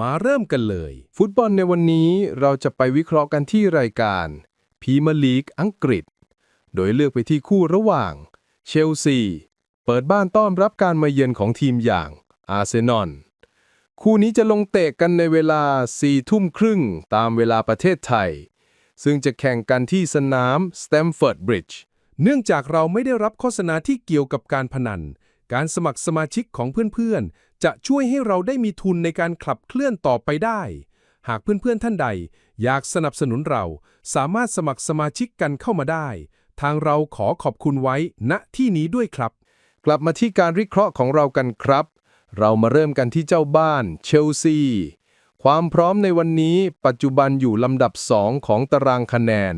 มาเริ่มกันเลย ฟุตบอลในวันนี้เราจะไปวิเคราะห์กันที่รายการพรีเมียร์ลีกอังกฤษ โดยเลือกไปที่คู่ระหว่าง เชลซี เปิดบ้านต้อนรับการมาเยือนของทีมอย่างอาร์เซนอลคู่นี้จะลงเตะกันในเวลา4ทุ่มครึ่งตามเวลาประเทศไทย ซึ่งจะแข่งกันที่สนามสแตมฟอร์ดบริดจ์เนื่องจากเราไม่ได้รับโฆษณาที่เกี่ยวกับการพนัน การสมัครสมาชิกของเพื่อนๆ จะช่วยให้เราได้มีทุนในการขับเคลื่อนต่อไปได้ หากเพื่อนๆท่านใด อยากสนับสนุนเรา สามารถสมัครสมาชิกกันเข้ามาได้ ทางเราขอขอบคุณไว้ณที่นี้ด้วยครับ กลับมาที่การวิเคราะห์ของเรากันครับ เรามาเริ่มกันที่เจ้าบ้านเชลซีความพร้อมในวันนี้ ปัจจุบันอยู่ลำดับ 2 ของตารางคะแนน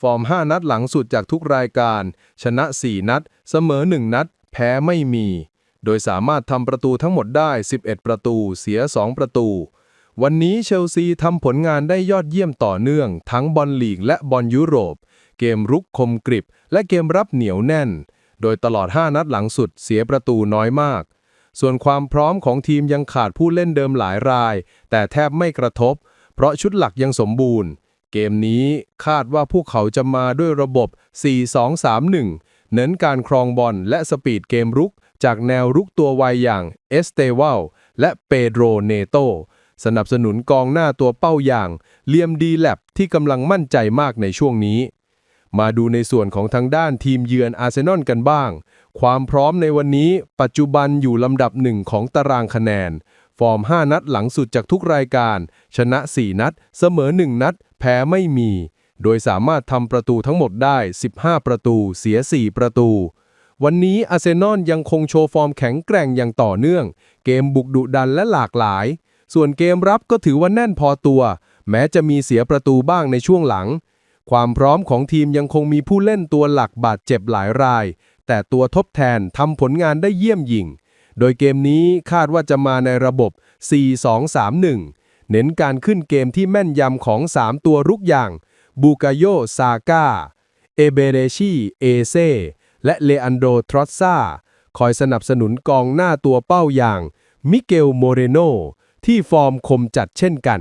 ฟอร์ม 5 นัดหลังสุดจากทุกรายการ ชนะ 4 นัด เสมอ 1 นัด แพ้ไม่มี โดยสามารถทำประตูทั้งหมดได้ 11 ประตู เสีย 2 ประตู วันนี้เชลซีทำผลงานได้ยอดเยี่ยมต่อเนื่อง ทั้งบอลลีกและบอลยุโรป เกมรุกคมกริบ และเกมรับเหนียวแน่น โดยตลอด 5 นัดหลังสุดเสียประตูน้อยมาก ส่วนความพร้อมของทีมยังขาดผู้เล่นเดิมหลายราย แต่แทบไม่กระทบ เพราะชุดหลักยังสมบูรณ์ เกมนี้คาดว่าพวกเขาจะมาด้วยระบบ 4-2-3-1 เน้นการครองบอลและสปีดเกมรุก จากแนวรุกตัวไวอย่างเอสเตวัลและเปโดรเนโต สนับสนุนกองหน้าตัวเป้าอย่างเลียมดีแลบที่กำลังมั่นใจมากในช่วงนี้ มาดูในส่วนของทางด้านทีมเยือนอาร์เซนอลกันบ้าง ความพร้อมในวันนี้ปัจจุบันอยู่ลำดับหนึ่งของตารางคะแนน ฟอร์ม 5 นัดหลังสุดจากทุกรายการ ชนะ 4 นัด เสมอ 1 นัด แพ้ไม่มี โดยสามารถทำประตูทั้งหมดได้ 15 ประตู เสีย 4 ประตู วันนี้อาร์เซนอลยังคงโชว์ฟอร์มแข็งแกร่งอย่างต่อเนื่อง เกมบุกดุดันและหลากหลาย ส่วนเกมรับก็ถือว่าแน่นพอตัว แม้จะมีเสียประตูบ้างในช่วงหลัง ความพร้อมของทีมยังคงมีผู้เล่นตัวหลักบาดเจ็บหลายราย แต่ตัวทดแทนทำผลงานได้เยี่ยมยิ่ง โดยเกมนี้คาดว่าจะมาในระบบ 4-2-3-1 เน้นการขึ้นเกมที่แม่นยำของ 3 ตัวรุกอย่างบูกาโยซาก้าเอเบเรชีเอเซ และเลอันโดทรอสซาคอยสนับสนุนกองหน้าตัวเป้าอย่างมิเกลโมเรโนที่ฟอร์มคมจัดเช่นกัน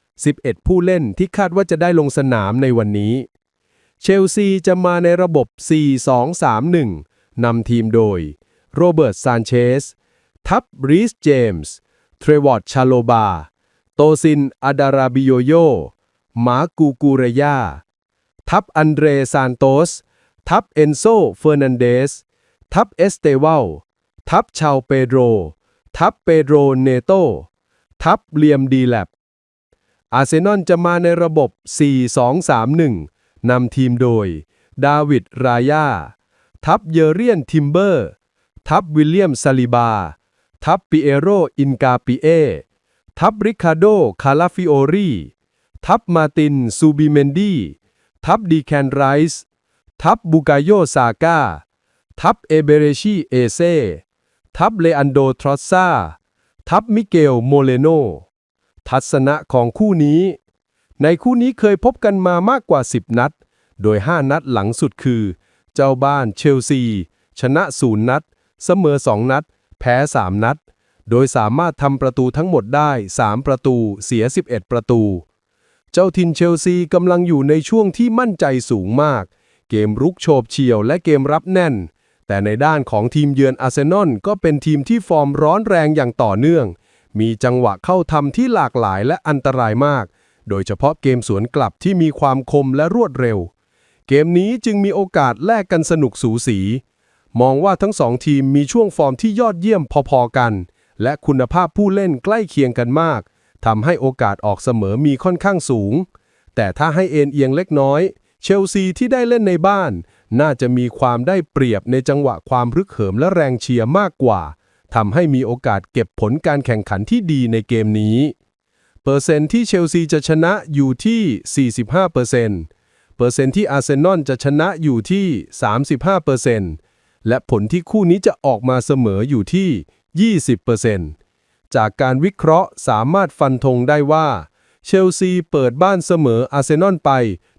11 ผู้เล่นที่คาดว่าจะได้ลงสนามในวันนี้ เชลซีจะมาในระบบ 4-2-3-1 นำทีมโดย โรเบิร์ตซานเชส ทับรีสเจมส์ เทรวอร์ดชาโลบา โตซินอาดาราบิโยโย มากูกูเรยา ทับอันเดรซานโตส ทับเอนโซเฟอร์นันเดส ทับเอสเตวัล ทับชาวเปโดร ทับเปโดรเนโต ทับเลียมดีแลบอาร์เซนอลจะมาในระบบ 4-2-3-1 นำทีมโดย ดาวิด รายา ทับเยเรียน ทิมเบอร์ ทับวิลเลียมซาลิบา ทับปิเอโร อินกาปิเอ ทับริคาโด คาลาฟิโอรี ทับมาติน ซูบิเมนดี ทับดีแคนไรส์ ทับบูกาโยซาก้า ทับเอเบเรชีเอเซ ทับเลอันโดทรอสซา ทับมิเกลโมเลโน ทัศนะของคู่นี้ ในคู่นี้เคยพบกันมามากกว่า 10 นัด โดย 5 นัดหลังสุดคือ เจ้าบ้านเชลซี ชนะ 0 นัด เสมอ 2 นัด แพ้ 3 นัด โดยสามารถทำประตูทั้งหมดได้ 3 ประตู เสีย 11 ประตู เจ้าทินเชลซีกำลังอยู่ในช่วงที่มั่นใจสูงมาก เกมรุกโฉบเฉียวและเกมรับแน่น แต่ในด้านของทีมเยือนอาร์เซนอลก็เป็นทีมที่ฟอร์มร้อนแรงอย่างต่อเนื่อง มีจังหวะเข้าทำที่หลากหลายและอันตรายมาก โดยเฉพาะเกมสวนกลับที่มีความคมและรวดเร็ว เกมนี้จึงมีโอกาสแลกกันสนุกสูสี มองว่าทั้งสองทีมมีช่วงฟอร์มที่ยอดเยี่ยมพอๆกัน และคุณภาพผู้เล่นใกล้เคียงกันมากทำให้โอกาสออกเสมอมีค่อนข้างสูง แต่ถ้าให้เอ็นเอียงเล็กน้อย เชลซีที่ได้เล่นในบ้าน น่าจะมีความได้เปรียบในจังหวะความรึกเหิมและแรงเชียร์มากกว่าทำให้มีโอกาสเก็บผลการแข่งขันที่ดีในเกมนี้ เปอร์เซ็นต์ที่เชลซีจะชนะอยู่ที่ 45%เปอร์เซ็นต์เปอร์เซ็นต์ที่อาร์เซนอลจะชนะอยู่ที่ 35%เปอร์เซ็นต์และผลที่คู่นี้จะออกมาเสมออยู่ที่ 20%เปอร์เซ็นต์จากการวิเคราะห์สามารถฟันธงได้ว่า เชลซีเปิดบ้านเสมออาร์เซนอลไป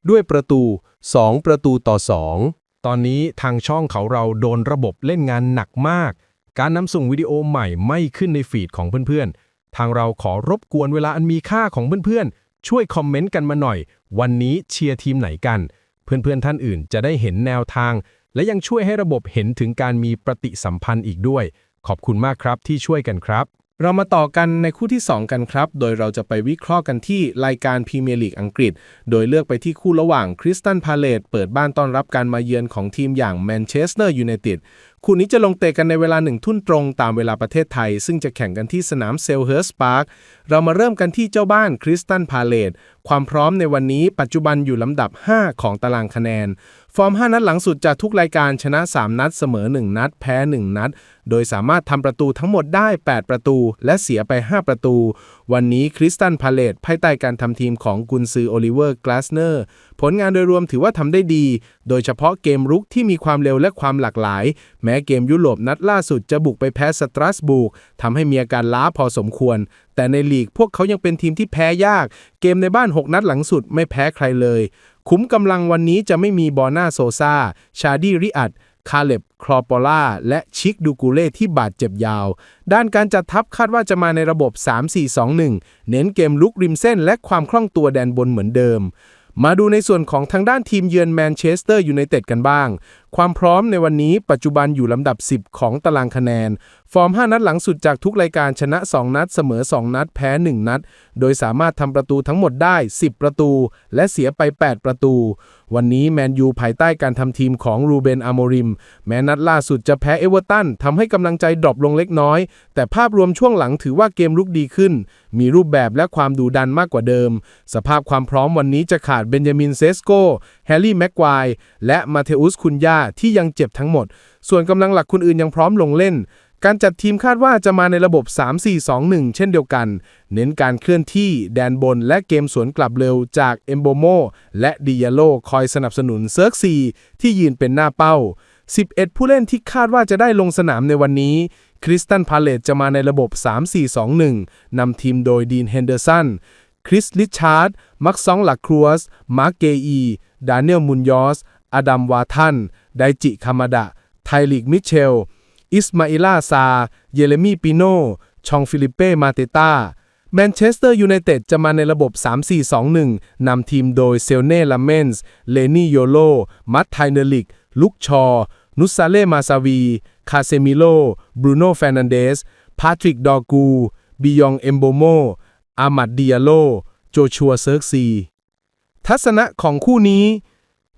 ด้วยประตู 2 ประตูต่อ 2 ตอนนี้ทางช่องเขาเราโดนระบบเล่นงานหนักมาก การนำส่งวิดีโอใหม่ไม่ขึ้นในฟีดของเพื่อนๆ ทางเราขอรบกวนเวลาอันมีค่าของเพื่อนๆ ช่วยคอมเมนต์กันมาหน่อย วันนี้เชียร์ทีมไหนกัน เพื่อนๆท่านอื่นจะได้เห็นแนวทาง และยังช่วยให้ระบบเห็นถึงการมีปฏิสัมพันธ์อีกด้วย ขอบคุณมากครับที่ช่วยกันครับ เรามาต่อกันในคู่ที่ 2 กันครับ โดยเราจะไปวิเคราะห์กันที่รายการพรีเมียร์ลีกอังกฤษ โดยเลือกไปที่คู่ระหว่างคริสตันพาเลตเปิดบ้านต้อนรับการมาเยือนของทีมอย่างแมนเชสเตอร์ยูไนเต็ด คู่นี้จะลงเตะกันในเวลาหนึ่งทุ่นตรงตามเวลาประเทศไทย ซึ่งจะแข่งกันที่สนามเซลเฮิร์สพาร์ค เรามาเริ่มกันที่เจ้าบ้านคริสตันพาเลต ความพร้อมในวันนี้ปัจจุบันอยู่ลำดับ 5 ของตารางคะแนน ฟอร์ม 5 นัดหลังสุดจากทุกรายการชนะ 3 นัดเสมอ 1 นัด แพ้ 1 นัด โดยสามารถทำประตูทั้งหมดได้ 8 ประตู และเสียไป 5 ประตู วันนี้คริสตันพาเลตภายใต้การทำทีมของกุนซือโอลิเวอร์กลาสเนอร์ผลงานโดยรวมถือว่าทำได้ดี โดยเฉพาะเกมรุกที่มีความเร็วและความหลากหลาย แม้เกมยุโรปนัดล่าสุดจะบุกไปแพ้สตรัสบูร์กทำให้มีอาการล้าพอสมควร แต่ในลีกพวกเขายังเป็นทีมที่แพ้ยาก เกมในบ้าน 6 นัดหลังสุดไม่แพ้ใครเลย คุ้มกำลังวันนี้จะไม่มีบอร์นาโซซาชาดีริอัดคาเล็บคลอปอล่า และชิกดูกูเล่ที่บาดเจ็บยาว ด้านการจัดทัพคาดว่าจะมาในระบบ 3-4-2-1 เน้นเกมลุกริมเส้นและความคล่องตัวแดนบนเหมือนเดิม มาดูในส่วนของทางด้านทีมเยือนแมนเชสเตอร์ยูไนเต็ดกันบ้าง ความพร้อมในวันนี้ปัจจุบันอยู่ลำดับ 10 ของตารางคะแนน ฟอร์ม 5 นัดหลังสุดจากทุกรายการชนะ 2 นัด เสมอ 2 นัด แพ้ 1 นัด โดยสามารถทำประตูทั้งหมดได้ 10 ประตู และเสียไป 8 ประตู วันนี้แมนยูภายใต้การทำทีมของรูเบนอโมริม แม้นัดล่าสุดจะแพ้เอเวอร์ตันทำให้กำลังใจดรอปลงเล็กน้อย แต่ภาพรวมช่วงหลังถือว่าเกมลุกดีขึ้น มีรูปแบบและความดุดันมากกว่าเดิม สภาพความพร้อมวันนี้จะขาดเบนจามินเซสโกแฮร์รี่แม็กควายและมาเทอุสคุนยาที่ยังเจ็บทั้งหมด ส่วนกำลังหลักคนอื่นยังพร้อมลงเล่น การจัดทีมคาดว่าจะมาในระบบ 3-4-2-1 เช่นเดียวกัน เน้นการเคลื่อนที่แดนบนและเกมสวนกลับเร็วจากเอมโบโมและดิยาโลคอยสนับสนุนเซิร์กซีที่ยืนเป็นหน้าเป้า 11 ผู้เล่นที่คาดว่าจะได้ลงสนามในวันนี้คริสตันพาเลตจะมาในระบบ 3-4-2-1 นำทีมโดยดีนเฮนเดอร์สันคริสลิชาร์ด มักซองหลาครัวส มาร์กเกอี ดานิเอลมุนยอส อดัมวาทัน ไดจิคามาดะ ไทลิกมิเชล อิสมาอิลาซา เยเรมีปิโน ชองฟิลิเป้ มาเตตาแมนเชสเตอร์ยูไนเต็ดจะมาในระบบ 3-4-2-1 นำทีมโดยเซลเน่ลาเมนส์ เลนี่โยโล มัตไทเนลิก ลุกชอ นุสซาเลมาซาวี คาเซมิโล บรูโน่แฟรนันเดส พาทริก ดอกู บิยอง เอมโบโม อามัดดิอาโล โจชัว เซิร์กซี ทัศนะของคู่นี้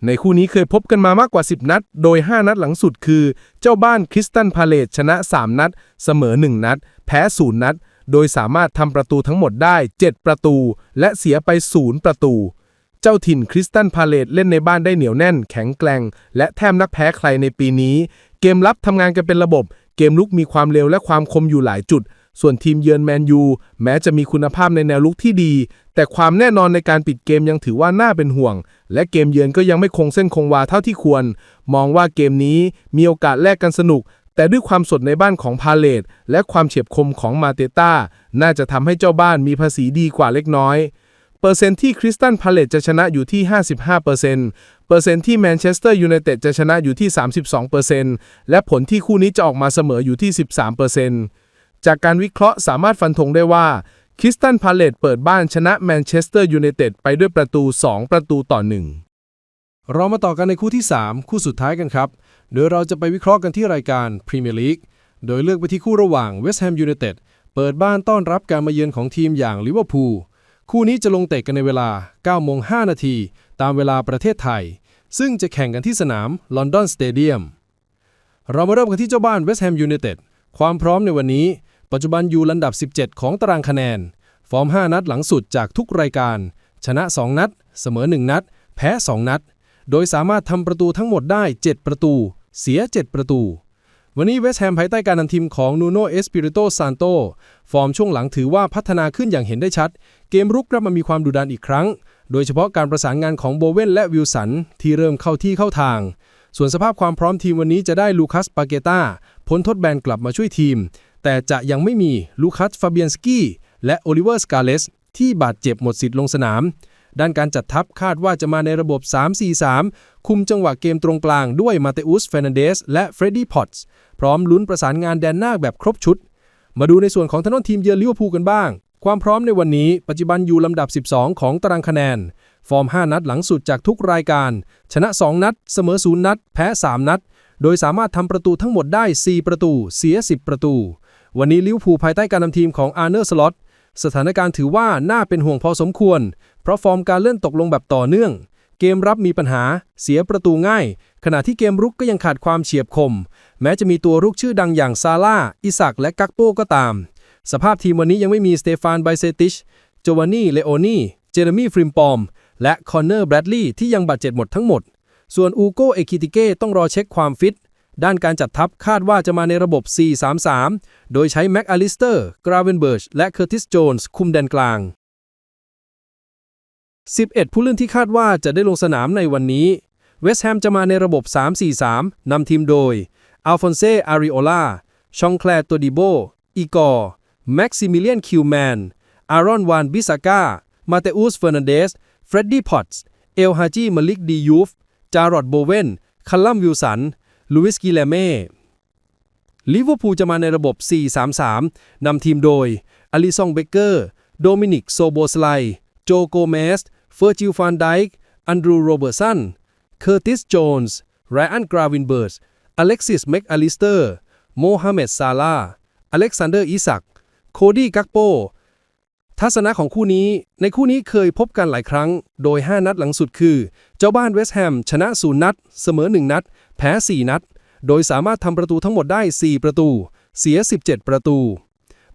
ในคู่นี้เคยพบกันมามากกว่า 10 นัด โดย 5 นัดหลังสุดคือ เจ้าบ้านคริสตันพาเลตชนะ 3 นัด เสมอ 1 นัด แพ้ 0 นัด โดยสามารถทำประตูทั้งหมดได้ 7 ประตู และเสียไป 0 ประตู เจ้าถิ่นคริสตันพาเลตเล่นในบ้านได้เหนียวแน่น แข็งแกร่ง และแทบนักแพ้ใครในปีนี้ เกมรับทำงานกันเป็นระบบ เกมลุกมีความเร็วและความคมอยู่หลายจุด ส่วนทีมเยือนแมนยูแม้จะมีคุณภาพในแนวลุกที่ดี แต่ความแน่นอนในการปิดเกมยังถือว่าน่าเป็นห่วง และเกมเยือนก็ยังไม่คงเส้นคงวาเท่าที่ควร มองว่าเกมนี้มีโอกาสแลกกันสนุก แต่ด้วยความสดในบ้านของพาเลตและความเฉียบคมของมาเตต้าน่าจะทำให้เจ้าบ้านมีภาษีดีกว่าเล็กน้อย เปอร์เซ็นต์ที่คริสตันพาเลตจะชนะอยู่ที่ 55%เปอร์เซ็นต์เปอร์เซ็นต์ที่แมนเชสเตอร์ยูไนเต็ดจะชนะอยู่ที่ 32%เปอร์เซนต์และผลที่คู่นี้จะออกมาเสมออยู่ที่ 13%เปอร์เซ็นต์ จากการวิเคราะห์สามารถฟันธงได้ว่าคริสตันพาเลตเปิดบ้านชนะแมนเชสเตอร์ยูไนเต็ดไปด้วยประตู 2 ประตูต่อ 1 เรามาต่อกันในคู่ที่ 3 คู่สุดท้ายกันครับ โดยเราจะไปวิเคราะห์กันที่รายการพรีเมียร์ลีกโดยเลือกไปที่คู่ระหว่างเวสต์แฮมยูไนเต็ดเปิดบ้านต้อนรับการมาเยือนของทีมอย่างลิเวอร์พูลคู่นี้จะลงเตะกันในเวลา9โมง5นาทีตามเวลาประเทศไทย ซึ่งจะแข่งกันที่สนามลอนดอนสเตเดียมเรามาเริ่มกันที่เจ้าบ้านเวสต์แฮมยูไนเต็ดความพร้อมในวันนี้ ปัจจุบันอยู่ลำดับ 17 ของตารางคะแนน ฟอร์ม 5 นัดหลังสุดจากทุกรายการ ชนะ 2 นัด เสมอ 1 นัด แพ้ 2 นัด โดยสามารถทำประตูทั้งหมดได้ 7 ประตู เสีย 7 ประตู วันนี้เวสต์แฮมภายใต้การนำทีมของนูโนเอสปิริโตซานโตฟอร์มช่วงหลังถือว่าพัฒนาขึ้นอย่างเห็นได้ชัด เกมรุกกลับมามีความดุดันอีกครั้ง โดยเฉพาะการประสานงานของโบเวนและวิลสันที่เริ่มเข้าที่เข้าทางส่วนสภาพความพร้อมทีมวันนี้จะได้ลูคัสปาเกตาพ้นทดแบนกลับมาช่วยทีม แต่จะยังไม่มีลูคัสฟาเบียนสกี้และโอลิเวอร์สกาเลสที่บาดเจ็บหมดสิทธิ์ลงสนาม ด้านการจัดทัพคาดว่าจะมาในระบบ 3-4-3 คุมจังหวะเกมตรงกลางด้วยมาเตอุสเฟรนันเดสและเฟรดดี้พอตส์พร้อมลุ้นประสานงานแดนหน้าแบบครบชุด มาดูในส่วนของทางด้านทีมเยือนลิเวอร์พูลกันบ้าง ความพร้อมในวันนี้ปัจจุบันอยู่ลำดับ 12 ของตารางคะแนน ฟอร์ม 5 นัดหลังสุดจากทุกรายการ ชนะ 2 นัด เสมอ 0 นัด แพ้ 3 นัด โดยสามารถทำประตูทั้งหมดได้ 4 ประตู เสีย 10 ประตู วันนี้ลิวพูภายใต้การนำทีมของอาร์เนอร์สล็อตสถานการณ์ถือว่าน่าเป็นห่วงพอสมควร เพราะฟอร์มการเล่นตกลงแบบต่อเนื่อง เกมรับมีปัญหา เสียประตูง่าย ขณะที่เกมรุกก็ยังขาดความเฉียบคม แม้จะมีตัวรุกชื่อดังอย่างซาร่าอิสักและกักโปก็ตาม สภาพทีมวันนี้ยังไม่มีสเตฟานไบเซติชโจวานนี่เลโอนี่เจเรมี่ฟริมปอม และคอนเนอร์แบรดลีย์ที่ยังบาดเจ็บหมดทั้งหมด ส่วนอูโกเอคิติเก้ต้องรอเช็คความฟิต ด้านการจัดทัพคาดว่าจะมาในระบบ 4-3-3 โดยใช้แม็กอลิสเตอร์ กราเวนเบิร์ช และเคอร์ติส โจนส์ คุมแดนกลาง 11 ผู้เล่นที่คาดว่าจะได้ลงสนามในวันนี้ เวสต์แฮมจะมาในระบบ 3-4-3 นำทีมโดย อัลฟอนเซ อาริโอลา ชองแคลร์ตัวดิโบ อีกอร์ แม็กซิมิเลียน คิวแมน อารอน วาน บิซาก้ามาเตอุส เฟอร์นันเดส เฟรดดี้ พอตส์ เอลฮาจีมาลิก ดียูฟ จารอดโบเวน คัลลัม วิลสัน ลูอิสกิเลเม่ลิเวอร์พูลจะมาในระบบ 4-3-3 นำทีมโดยอลิซองเบเกอร์ โดมินิก โซโบสไล โจโกเมส เฟอร์จิลฟานไดค์อันดรู โรเบอร์สัน เคอร์ติส โจนส์ ไรอัน กราวินเบิร์ส อเล็กซิส แม็กอลิสเตอร์ โมฮัมเหม็ด ซาลาอเล็กซานเดอร์ อิสัก โคดี้ กักโป ทัศนะของคู่นี้ ในคู่นี้เคยพบกันหลายครั้ง โดย 5 นัดหลังสุดคือ เจ้าบ้านเวสต์แฮมชนะ 0 นัด เสมอ 1 นัด แพ้ 4 นัด โดยสามารถทำประตูทั้งหมดได้ 4 ประตู เสีย 17 ประตู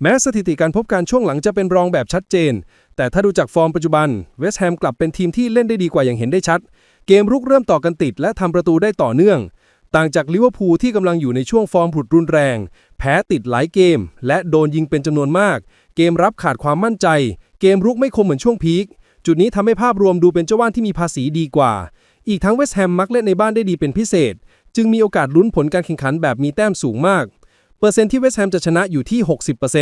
แม้สถิติการพบกันช่วงหลังจะเป็นรองแบบชัดเจน แต่ถ้าดูจากฟอร์มปัจจุบัน เวสต์แฮมกลับเป็นทีมที่เล่นได้ดีกว่าอย่างเห็นได้ชัด เกมรุกเริ่มต่อกันติดและทำประตูได้ต่อเนื่อง ต่างจากลิเวอร์พูลที่กำลังอยู่ในช่วงฟอร์มผุดรุนแรง แพ้ติดหลายเกม และโดนยิงเป็นจำนวนมาก เกมรับขาดความมั่นใจ เกมรุกไม่คมเหมือนช่วงพีคจุดนี้ทำให้ภาพรวมดูเป็นเจ้าบ้านที่มีภาษีดีกว่า อีกทั้งเวสต์แฮมมักเล่นในบ้านได้ดีเป็นพิเศษ จึงมีโอกาสลุ้นผลการแข่งขันแบบมีแต้มสูงมาก เปอร์เซ็นต์ที่เวสต์แฮมจะชนะอยู่ที่ 60%เปอร์เ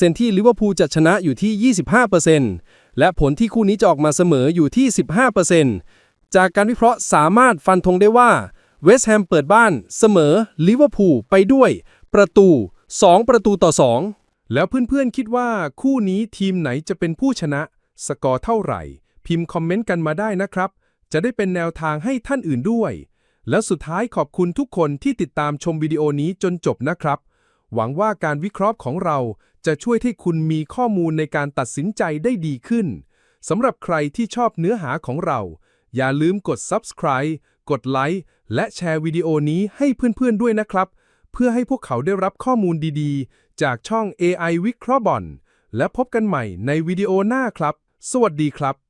ซ็นต์ที่ลิเวอร์พูลจะชนะอยู่ที่ 25%และผลที่คู่นี้จะออกมาเสมออยู่ที่ 15%จากการวิเคราะห์สามารถฟันธงได้ว่า เวสต์แฮมเปิดบ้านเสมอลิเวอร์พูลไปด้วย ประตู 2 ประตูต่อ 2 แล้วเพื่อนๆคิดว่าคู่นี้ทีมไหนจะเป็นผู้ชนะ สกอร์เท่าไหร่ พิมพ์คอมเมนต์กันมาได้นะครับ จะได้เป็นแนวทางให้ท่านอื่นด้วย แล้วสุดท้ายขอบคุณทุกคนที่ติดตามชมวิดีโอนี้จนจบนะครับ หวังว่าการวิเคราะห์ของเราจะช่วยให้คุณมีข้อมูลในการตัดสินใจได้ดีขึ้นสำหรับใครที่ชอบเนื้อหาของเรา อย่าลืมกด subscribe กดไลค์และแชร์วิดีโอนี้ให้เพื่อนๆด้วยนะครับ เพื่อให้พวกเขาได้รับข้อมูลดีๆ จากช่อง AI วิเคราะห์บอลและพบกันใหม่ในวิดีโอหน้าครับ สวัสดีครับ